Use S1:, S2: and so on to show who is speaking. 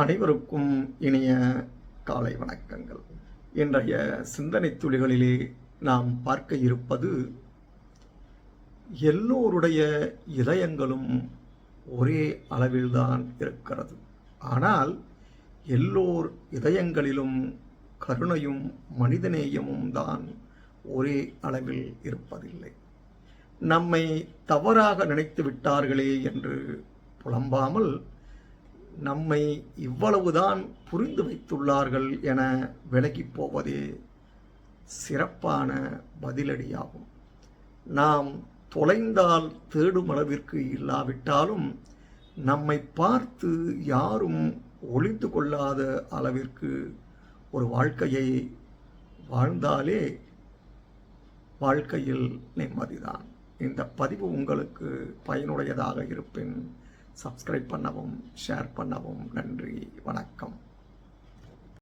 S1: அனைவருக்கும் இனிய காலை வணக்கங்கள். இன்றைய சிந்தனை துளிகளிலே நாம் பார்க்க இருப்பது எல்லோருடைய இதயங்களும் ஒரே அளவில்தான் இருக்கிறது. ஆனால் எல்லோர் இதயங்களிலும் கருணையும் மனிதநேயமும் தான் ஒரே அளவில் இருப்பதில்லை. நம்மை தவறாக நினைத்து விட்டார்களே என்று புலம்பாமல் நம்மை இவ்வளவுதான் புரிந்து வைத்துள்ளார்கள் என விலகிப் போவதே சிறப்பான பதிலடியாகும். நாம் தொலைந்தால் தேடும் அளவிற்கு இல்லாவிட்டாலும் நம்மை பார்த்து யாரும் ஒளிந்து கொள்ளாத அளவிற்கு ஒரு வாழ்க்கையை வாழ்ந்தாலே வாழ்க்கையில் நிம்மதிதான். இந்த பதிவு உங்களுக்கு பயனுடையதாக இருப்பின் சப்ஸ்கிரைப் பண்ணவும் ஷேர் பண்ணவும் நன்றி வணக்கம்.